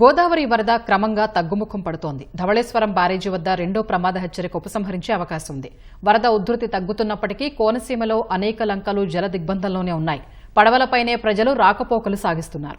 గోదావరి వరద క్రమంగా తగ్గుముఖం పడుతోంది. ధవళేశ్వరం బ్యారేజీ వద్ద రెండో ప్రమాద హెచ్చరిక ఉపసంహరించే అవకాశం ఉంది వరద ఉధృతి తగ్గుతున్నప్పటికీ కోనసీమలో అనేక లంకలు జల దిగ్బంధంలోనే ఉన్నాయి. పడవలపైనే ప్రజలు రాకపోకలు సాగిస్తున్నారు.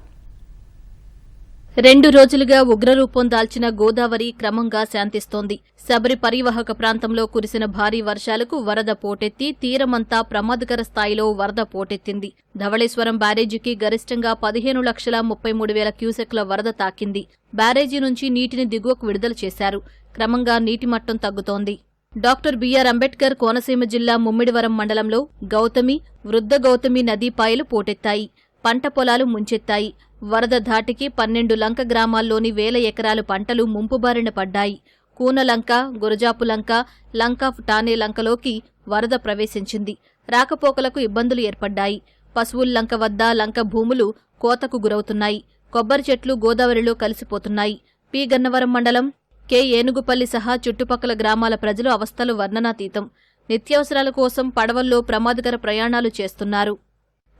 రెండు రోజులుగా ఉగ్రరూపం దాల్చిన గోదావరి క్రమంగా శాంతిస్తోంది. శబరి పరివాహక ప్రాంతంలో కురిసిన భారీ వర్షాలకు వరద పోటెత్తి తీరమంతా ప్రమాదకర స్థాయిలో వరద పోటెత్తింది. ధవళేశ్వరం బ్యారేజీకి గరిష్టంగా పదిహేను లక్షల ముప్పై మూడు వేల క్యూసెక్ల వరద తాకింది. బ్యారేజీ నుంచి నీటిని దిగువకు విడుదల చేశారు. క్రమంగా నీటి మట్టం తగ్గుతోంది. డాక్టర్ బిఆర్ అంబేద్కర్ కోనసీమ జిల్లా ముమ్మిడివరం మండలంలో గౌతమి వృద్ధ గౌతమి నదీపాయలు పోటెత్తాయి. పంట పొలాలు ముంచెత్తాయి. వరద ధాటికి పన్నెండు లంక గ్రామాల్లోని వేల ఎకరాలు పంటలు ముంపుబారిన పడ్డాయి. కూనలంక గురజాపులంక లంక టానే లంకలోకి వరద ప్రవేశించింది. రాకపోకలకు ఇబ్బందులు ఏర్పడ్డాయి. పశువుల్లంక వద్ద లంక భూములు కోతకు గురవుతున్నాయి. కొబ్బరి చెట్లు గోదావరిలో కలిసిపోతున్నాయి. పి. గన్నవరం మండలం కె. ఏనుగుపల్లి సహా చుట్టుపక్కల గ్రామాల ప్రజలు అవస్థలు వర్ణనాతీతం. నిత్యావసరాల కోసం పడవల్లో ప్రమాదకర ప్రయాణాలు చేస్తున్నారు.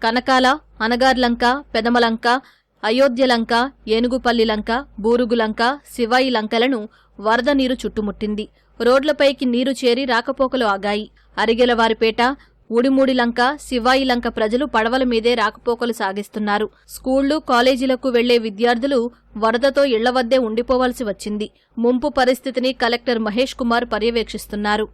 కనకాల అనగార్లంక పెదమలంక అయోధ్యలంక ఏనుగుపల్లి లంక బూరుగులంక శివాయి లంకలను వరద నీరు చుట్టుముట్టింది. రోడ్లపైకి నీరు చేరి రాకపోకలు ఆగాయి. అరిగెలవారిపేట ఉడిమూడి లంక శివాయి లంక ప్రజలు పడవల మీదే రాకపోకలు సాగిస్తున్నారు. స్కూళ్ళు కాలేజీలకు వెళ్ళే విద్యార్థులు వరదతో ఇళ్ళ వద్దే ఉండిపోవాల్సి వచ్చింది. ముంపు పరిస్థితిని కలెక్టర్ మహేష్ కుమార్ పర్యవేక్షిస్తున్నారు.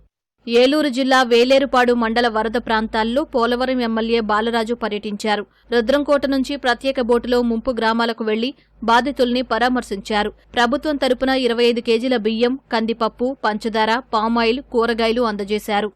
ఏలూరు జిల్లా వేలేరుపాడు మండల వరద ప్రాంతాల్లో పోలవరం ఎమ్మెల్యే బాలరాజు పర్యటించారు. రుద్రంకోట నుంచి ప్రత్యేక బోటులో ముంపు గ్రామాలకు వెళ్ళి బాధితుల్ని పరామర్శించారు. ప్రభుత్వం తరపున ఇరవై ఐదు కేజీల బియ్యం కందిపప్పు పంచదార పామాయిల్ కూరగాయలు అందజేశారు.